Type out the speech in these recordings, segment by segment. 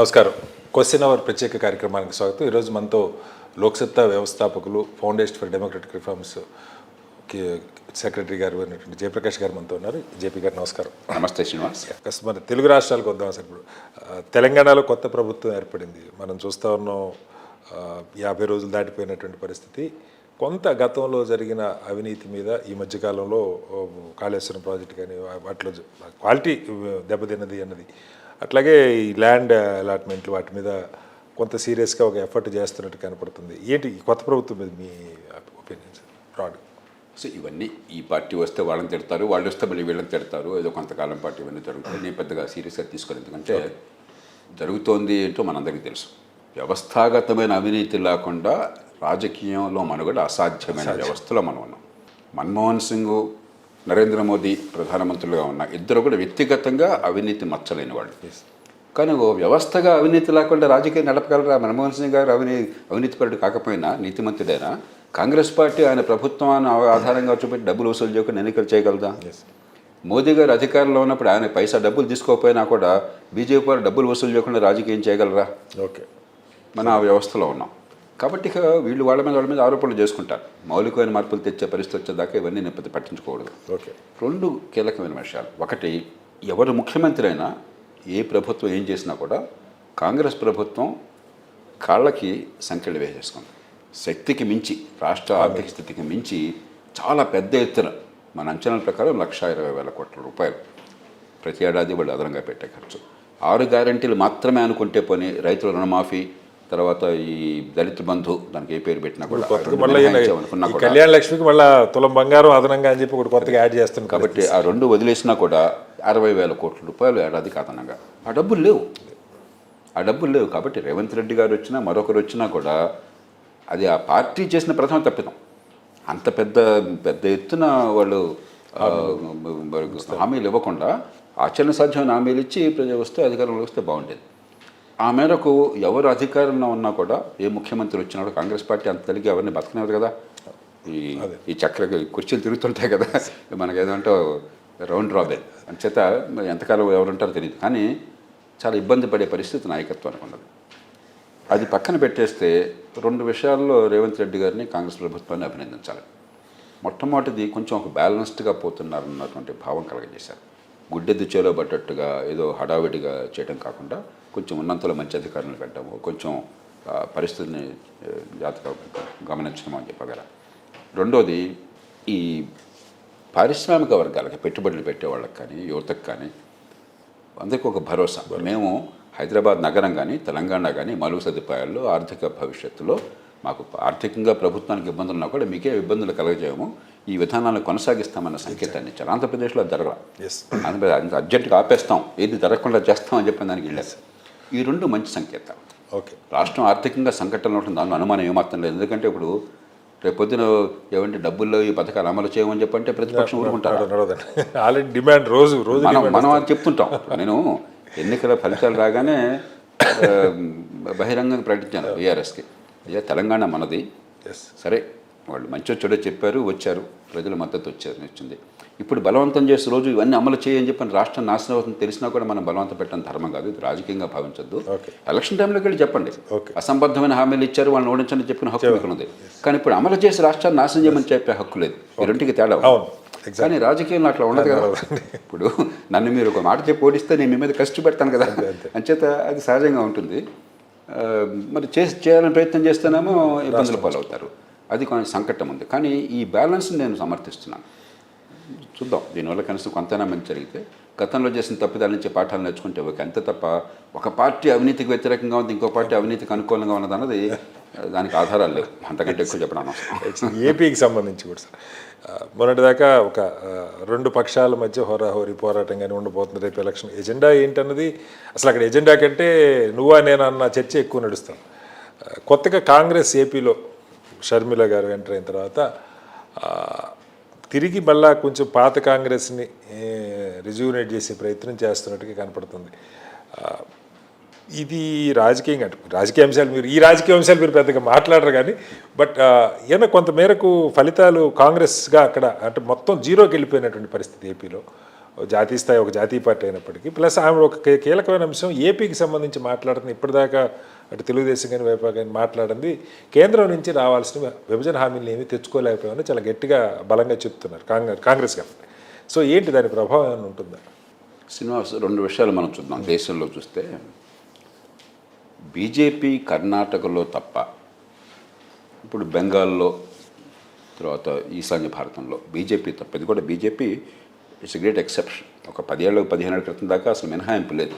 నమస్కారం. Question hour ప్రత్యేక కార్యక్రమానికి స్వాగతం. ఈరోజు మనతో లోక్సత్తా వ్యవస్థాపకులు foundation for democratic reforms secretary గారు అయినటువంటి జయప్రకాష్ గారు మనతో ఉన్నారు. జేపీ గారు నమస్కారం. నమస్తే శ్రీనివాస్. మన తెలుగు రాష్ట్రాలకు వద్దాం అసలు ఇప్పుడు. తెలంగాణలో కొత్త ప్రభుత్వం ఏర్పడింది. మనం చూస్తూ ఉన్నాం యాభై రోజులు దాటిపోయినటువంటి పరిస్థితి. కొంత గతంలో జరిగిన అవినీతి మీద ఈ మధ్యకాలంలో కాళేశ్వరం ప్రాజెక్ట్ కానీ వాటిలో క్వాలిటీ దెబ్బతిన్నది అన్నది. అట్లాగే ఈ ల్యాండ్ అలాట్మెంట్లు వాటి మీద కొంత సీరియస్గా ఒక ఎఫర్ట్ చేస్తున్నట్టు కనపడుతుంది. ఏంటి కొత్త ప్రభుత్వం మీద మీ ఒపీనియన్స్ బ్రాడ్ సో ఇవన్నీ ఈ పార్టీ వస్తే వాళ్ళని తిడతారు వాళ్ళు వస్తే మళ్ళీ వీళ్ళని తిడతారు. ఏదో కొంతకాలం పాటు ఇవన్నీ జరుగుతాయి. నేను పెద్దగా సీరియస్గా తీసుకోలేదు. ఎందుకంటే జరుగుతోంది ఏంటో మనందరికీ తెలుసు. వ్యవస్థాగతమైన అవినీతి లేకుండా రాజకీయంలో మనుగడ అసాధ్యమైన వ్యవస్థలో మనం ఉన్నాం. మన్మోహన్ సింగ్ నరేంద్ర మోదీ ప్రధానమంత్రులుగా ఉన్న ఇద్దరు కూడా వ్యక్తిగతంగా అవినీతి మచ్చలేని వాళ్ళు. కానీ ఓ వ్యవస్థగా అవినీతి లేకుండా రాజకీయం నడపగలరా? మన్మోహన్ సింగ్ గారు అవినీతి అవినీతిపరుడు కాకపోయినా నీతిమంతుడైనా? కాంగ్రెస్ పార్టీ ఆయన ప్రభుత్వాన్ని ఆధారంగా చూపెట్టి డబ్బులు వసూలు చేయకుండా ఎన్నికలు చేయగలదా? మోదీ గారు అధికారంలో ఉన్నప్పుడు ఆయన పైసా డబ్బులు తీసుకోకపోయినా కూడా బీజేపీ వారు డబ్బులు వసూలు చేయకుండా రాజకీయం చేయగలరా? ఓకే మన ఆ వ్యవస్థలో ఉన్నాం. కాబట్టి ఇక వీళ్ళు వాళ్ళ మీద వాళ్ళ మీద ఆరోపణలు చేసుకుంటారు. మౌలికమైన మార్పులు తెచ్చే పరిస్థితి వచ్చేదాకా ఇవన్నీ నేను పట్టించుకోకూడదు. ఓకే. రెండు కీలకమైన విషయాలు. ఒకటి ఎవరు ముఖ్యమంత్రి అయినా ఏ ప్రభుత్వం ఏం చేసినా కూడా కాంగ్రెస్ ప్రభుత్వం కాళ్ళకి సంఖ్యలు వేసేసుకుంది. శక్తికి మించి రాష్ట్ర ఆర్థిక స్థితికి మించి చాలా పెద్ద ఎత్తున మన అంచనాల ప్రకారం లక్ష ఇరవై వేల కోట్ల రూపాయలు ప్రతి ఏడాది వాళ్ళు అదనంగా పెట్టే ఖర్చు. ఆరు గ్యారంటీలు మాత్రమే అనుకుంటే పోనీ రైతుల రుణమాఫీ తర్వాత ఈ దళిత బంధు దానికి ఏ పేరు పెట్టినా కూడా కూడా కళ్యాణ లక్ష్మికి మళ్ళీ తులం బంగారం అదనంగా అని చెప్పి ఒకటి కొత్తగా యాడ్ చేస్తుంది కాబట్టి ఆ రెండు వదిలేసినా కూడా అరవై వేల కోట్ల రూపాయలు ఏడాదికి అదనంగా. ఆ డబ్బులు లేవు. ఆ డబ్బులు లేవు కాబట్టి రేవంత్ రెడ్డి గారు వచ్చినా మరొకరు వచ్చినా కూడా అది ఆ పార్టీ చేసిన ప్రథమ తప్పిదం. అంత పెద్ద పెద్ద ఎత్తున వాళ్ళు హామీలు ఇవ్వకుండా ఆచరణ సాధ్యమైన హామీలు ఇచ్చి ప్రజలు వస్తే అధికారంలో వస్తే బాగుండేది. ఆ మేరకు ఎవరు అధికారంలో ఉన్నా కూడా ఏ ముఖ్యమంత్రి వచ్చినా కూడా కాంగ్రెస్ పార్టీ అంత తెలిగి ఎవరిని బతకనేది కదా. ఈ ఈ చక్ర కుర్చీలు తిరుగుతుంటాయి కదా. మనకి ఏదంటే రౌండ్ రాబిన్. అంచేత ఎంతకాలం ఎవరు ఉంటారో తెలియదు కానీ చాలా ఇబ్బంది పడే పరిస్థితి నాయకత్వానికి ఉన్నది అది పక్కన పెట్టేస్తే రెండు విషయాల్లో రేవంత్ రెడ్డి గారిని కాంగ్రెస్ ప్రభుత్వాన్ని అభినందించాలి. మొట్టమొదటిది కొంచెం ఒక బ్యాలెన్స్డ్గా పోతున్నారన్నటువంటి భావం కలగజేశారు. గుడ్డెద్దు చేలో పడ్డట్టుగా ఏదో హడావిడిగా చేయడం కాకుండా కొంచెం ఉన్నంతలో మంచి అధికారులను పెట్టడము కొంచెం పరిస్థితిని జాగ్రత్తగా గమనించడం అని చెప్పగల. రెండోది ఈ పారిశ్రామిక వర్గాలకి పెట్టుబడులు పెట్టే వాళ్ళకి కానీ యువతకు కానీ అందరికీ ఒక భరోసా. మేము హైదరాబాద్ నగరం కానీ తెలంగాణ కానీ మలుగు సదుపాయాల్లో ఆర్థిక భవిష్యత్తులో మాకు ఆర్థికంగా ప్రభుత్వానికి ఇబ్బందులు ఉన్నా కూడా మీకే ఇబ్బందులు కలగజేయము. ఈ విధానాలను కొనసాగిస్తామన్న సంకేతాన్ని ఇచ్చారు. ఆంధ్రప్రదేశ్లో జరగల. ఎస్ ఆంధ్రప్రదేశ్ అర్జెంటుగా ఆపేస్తాం. ఏది జరగకుండా చేస్తాం అని చెప్పిన దానికి వెళ్ళారు. ఈ రెండు మంచి సంకేతాలు. ఓకే. రాష్ట్రం ఆర్థికంగా సంకటంలో ఉంటుంది దానిలో అనుమానం ఏమాత్రం లేదు. ఎందుకంటే ఇప్పుడు రేపు పొద్దున ఏమంటే డబ్బుల్లో ఈ పథకాలు అమలు చేయమని చెప్పంటే ప్రతిపక్షం ఊరుకుంటారు. ఆల్రెడీ డిమాండ్ రోజు రోజు మనం అది చెప్తుంటాం. నేను ఎన్నికల ఫలితాలు రాగానే బహిరంగంగా ప్రకటించాను బీఆర్ఎస్కి. అయ్యా తెలంగాణ మనది. సరే వాళ్ళు మంచి చెడో చెప్పారు వచ్చారు. ప్రజల మద్దతు వచ్చారు వచ్చింది. ఇప్పుడు బలవంతం చేసే రోజు ఇవన్నీ అమలు చేయని చెప్పని రాష్ట్రం నాశనం అవుతుంది తెలిసినా కూడా మనం బలవంతం పెట్టడం ధర్మం కాదు ఇది రాజకీయంగా భావించొద్దు. ఎలక్షన్ టైంలోకి వెళ్ళి చెప్పండి. అసంబద్ధమైన హామీలు ఇచ్చారు వాళ్ళని ఓడించండి చెప్పిన హక్కు మీకు ఉంది కానీ ఇప్పుడు అమలు చేసి రాష్ట్రాన్ని నాశనం చేయమని చెప్పే హక్కు లేదు. ఈ రెండుకి తేడా. కానీ రాజకీయంలో అట్లా ఉండదు కదా. ఇప్పుడు నన్ను మీరు ఒక మాట చెప్పి ఓడిస్తే నేను మీ మీద కష్ట పెడతాను కదా. అంచేత అది సహజంగా ఉంటుంది. మరి చేసి చేయాలని ప్రయత్నం చేస్తేనేమో ఇబ్బందులు పాలవుతారు. అది కొంచెం సంకటం ఉంది. కానీ ఈ బ్యాలెన్స్ నేను సమర్థిస్తున్నాను. చూద్దాం. దీనివల్ల కనీసం కొంతైనా మంచి జరిగితే గతంలో చేసిన తప్పిదాల నుంచి పాఠాలు నేర్చుకుంటే ఒక అంతే తప్ప ఒక పార్టీ అవినీతికి వ్యతిరేకంగా ఉంది ఇంకో పార్టీ అవినీతికి అనుకూలంగా ఉన్నది అన్నది దానికి ఆధారాలు లేవు. అంతకంటే ఎక్కువ చెప్పడం ఏపీకి సంబంధించి కూడా సార్. మొన్నటిదాకా ఒక రెండు పక్షాల మధ్య హోరాహోరీ పోరాటంగానే ఉండబోతుంది రేపు ఎలక్షన్. ఎజెండా ఏంటన్నది అసలు అక్కడ ఎజెండా కంటే నువ్వా నేను అన్న చర్చ ఎక్కువ నడుస్తాను కొత్తగా కాంగ్రెస్ ఏపీలో షర్మిల గారు ఎంటర్ అయిన తర్వాత తిరిగి మళ్ళా కొంచెం పాత కాంగ్రెస్ని రిజ్యూనేట్ చేసే ప్రయత్నం చేస్తున్నట్టుగా కనపడుతుంది. ఇది రాజకీయంగా అంటే రాజకీయ అంశాలు మీరు ఈ రాజకీయ అంశాలు మీరు పెద్దగా మాట్లాడరు కానీ బట్ ఏమైనా కొంత మేరకు ఫలితాలు కాంగ్రెస్గా అక్కడ అంటే మొత్తం జీరోకి వెళ్ళిపోయినటువంటి పరిస్థితి ఏపీలో. జాతీయ స్థాయి ఒక జాతీయ పార్టీ అయినప్పటికీ ప్లస్ ఆమె ఒక కీలకమైన అంశం ఏపీకి సంబంధించి మాట్లాడుతుంది ఇప్పటిదాకా అటు తెలుగుదేశం కానీ వైపా కానీ మాట్లాడింది. కేంద్రం నుంచి రావాల్సిన విభజన హామీలు ఏమీ తెచ్చుకోలేకపోయామని చాలా గట్టిగా బలంగా చెప్తున్నారు కాంగ్రెస్ కాంగ్రెస్ గారు సో ఏంటి దాని ప్రభావం ఏమైనా ఉంటుందా? శ్రీనివాస్ రెండు విషయాలు మనం చూద్దాం. దేశంలో చూస్తే బీజేపీ కర్ణాటకలో తప్ప ఇప్పుడు బెంగాల్లో తర్వాత ఈశాన్య భారతంలో బీజేపీ తప్ప ఇది కూడా బీజేపీ ఇట్స్ గ్రేట్ ఎక్సెప్షన్. ఒక పదేళ్ళ పదిహేనేళ్ళ క్రితం దాకా అసలు మినహాయింపు లేదు.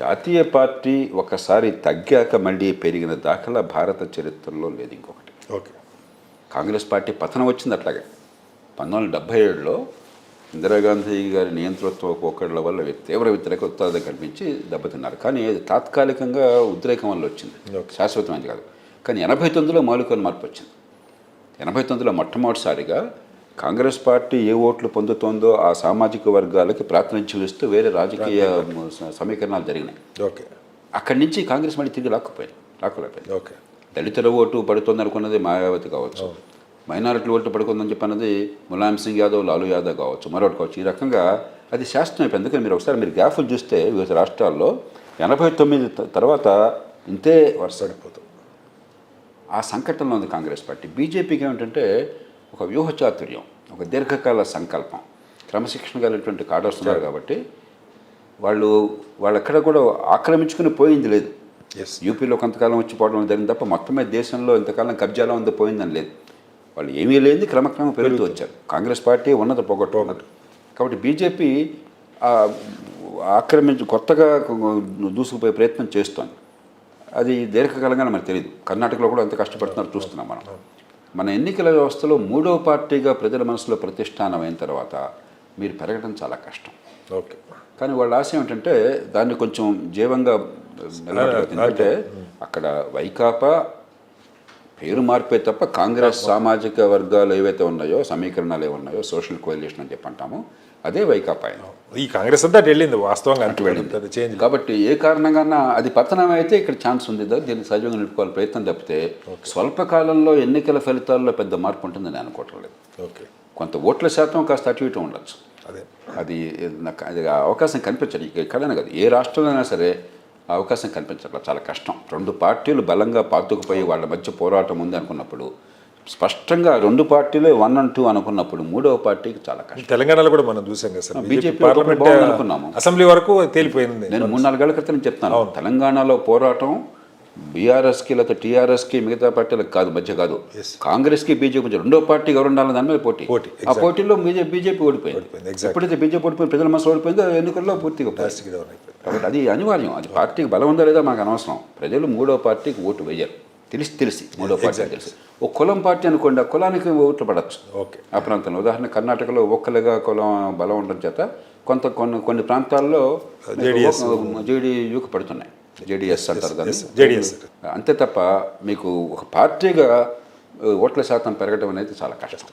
జాతీయ పార్టీ ఒకసారి తగ్గాక మళ్ళీ పెరిగిన దాఖలా భారత చరిత్రలో లేదు ఇంకొకటి. ఓకే. కాంగ్రెస్ పార్టీ పతనం వచ్చింది అట్లాగే. పంతొమ్మిది వందల డెబ్బై ఏడులో ఇందిరాగాంధీ గారి నియంతృత్వ పోకడల వల్ల తీవ్ర వ్యతిరేక ఉత్పాదన కనిపించి దెబ్బతిన్నారు. కానీ అది తాత్కాలికంగా ఉద్రేకం వల్ల వచ్చింది. శాశ్వతమైనది కాదు. కానీ ఎనభై తొమ్మిదిలో మౌలికమైన మార్పు వచ్చింది. ఎనభై తొమ్మిదిలో మొట్టమొదటిసారిగా కాంగ్రెస్ పార్టీ ఏ ఓట్లు పొందుతోందో ఆ సామాజిక వర్గాలకి ప్రాతినిధ్యం ఇస్తూ వేరే రాజకీయ సమీకరణాలు జరిగినాయి. ఓకే. అక్కడి నుంచి కాంగ్రెస్ మళ్ళీ తిరిగి లాక్కుపోయింది లాక్కోలేకపోయింది. ఓకే. దళితుల ఓటు పడుతుంది అనుకున్నది మాయావతి కావచ్చు మైనారిటీ ఓటు పడుకుందని చెప్పన్నది ములాయం సింగ్ యాదవ్ లాలు యాదవ్ కావచ్చు మరొకటి కావచ్చు. ఈ రకంగా అది శాస్త్రం అయిపోయింది ఎందుకంటే మీరు ఒకసారి మీరు గ్యాఫులు చూస్తే వివిధ రాష్ట్రాల్లో ఎనభై తొమ్మిది తర్వాత ఇంతే వరుస. పడిపోతుంది ఆ సంకటంలో ఉంది కాంగ్రెస్ పార్టీ. బీజేపీకి ఏమిటంటే ఒక వ్యూహ చాతుర్యం ఒక దీర్ఘకాల సంకల్పం. క్రమశిక్షణ కలిగినటువంటి కాడర్స్ ఉన్నారు కాబట్టి వాళ్ళు వాళ్ళు ఎక్కడ కూడా ఆక్రమించుకుని పోయింది లేదు. ఎస్ యూపీలో కొంతకాలం వచ్చి పోవడం జరిగింది తప్ప మొత్తమే దేశంలో ఇంతకాలం కబ్జాలో ఉంది పోయిందని లేదు. వాళ్ళు ఏమీ లేని క్రమక్రమం పెరుగుతూ వచ్చారు. కాంగ్రెస్ పార్టీ ఉన్నత పోగొట్టుకున్నట్టు కాబట్టి బీజేపీ ఆక్రమించి కొత్తగా దూసుకుపోయే ప్రయత్నం చేస్తోంది. అది దీర్ఘకాలంగా మనకు తెలియదు కర్ణాటకలో కూడా ఎంత కష్టపడుతున్నారు చూస్తున్నాం మనం. మన ఎన్నికల వ్యవస్థలో మూడో పార్టీగా ప్రజల మనసులో ప్రతిష్టానం అయిన తర్వాత మీరు పెరగడం చాలా కష్టం ఓకే కానీ వాళ్ళ ఆశ ఏమిటంటే దాన్ని కొంచెం జీవంగా. ఎందుకంటే అక్కడ వైకాపా పేరు మార్పే తప్ప కాంగ్రెస్ సామాజిక వర్గాలు ఏవైతే ఉన్నాయో సమీకరణాలు ఏవి ఉన్నాయో సోషల్ కోయలేషన్ అని చెప్పి అంటాము అదే వైకాపా ఆయన. ఈ కాంగ్రెస్ అంతా వెళ్ళింది వాస్తవంగా అటు వెళ్ళింది. అది చేంజ్ కాబట్టి ఏ కారణంగానా అది పతనం అయితే ఇక్కడ ఛాన్స్ ఉంది. దీన్ని సజీవంగా నిలుపుకోవాలి ప్రయత్నం తప్పితే స్వల్పకాలంలో ఎన్నికల ఫలితాల్లో పెద్ద మార్పు ఉంటుందని నేను అనుకోవటం లేదు ఓకే. కొంత ఓట్ల శాతం కాస్త అటు ఇటు ఉండొచ్చు. అదే. అది నాకు అది అవకాశం కనిపించదు. ఇక ఎక్కడైనా కాదు. ఏ రాష్ట్రంలో అయినా సరే అవకాశం కనిపించట్లేదు చాలా కష్టం. రెండు పార్టీలు బలంగా పాతుకుపోయి వాళ్ళ మధ్య పోరాటం ఉంది అనుకున్నప్పుడు స్పష్టంగా రెండు పార్టీలే వన్ అండ్ టూ అనుకున్నప్పుడు మూడవ పార్టీకి చాలా కష్టం. తెలంగాణలో కూడా మనం చూసాం కదా సార్. బీజేపీ పార్లమెంట్ అనుకున్నాము. అసెంబ్లీ వరకు తేలిపోయింది. నేను మూడు నాలుగేళ్ళ క్రితం చెప్తాను తెలంగాణలో పోరాటం బీఆర్ఎస్కి లేకపోతే టీఆర్ఎస్కి మిగతా పార్టీలకు కాదు మధ్య కాదు. కాంగ్రెస్కి బీజేపీ రెండో పార్టీ ఎవరు ఉండాలని దాని మీద పోటీ. పోటీ, ఆ పోటీలో బీజేపీ బీజేపీ ఓడిపోయింది. ఎప్పుడైతే బీజేపీ ఓడిపోయింది ప్రజల మనసు ఓడిపోయిందో ఎన్నికల్లో పూర్తిగా కాబట్టి అది అనివార్యం. అది పార్టీకి బలం ఉందా లేదా మనకు అనవసరం. ప్రజలు మూడో పార్టీకి ఓటు వేయరు. తెలిసి తెలిసి. మూడో పార్టీ తెలిసి. ఒక కులం పార్టీ అనుకోండి ఆ కులానికి ఓట్లు పడచ్చు ఓకే ఆ ప్రాంతంలో. ఉదాహరణ కర్ణాటకలో ఒక్కలుగా కులం బలం ఉండడం చేత కొంత కొన్ని కొన్ని ప్రాంతాల్లో. జేడీయూకి పడుతున్నాయి. జేడీఎస్ అంటారు దాన్ని. జేడిఎస్ అంతే తప్ప మీకు ఒక పార్టీగా ఓట్ల శాతం పెరగడం అనేది చాలా కష్టం.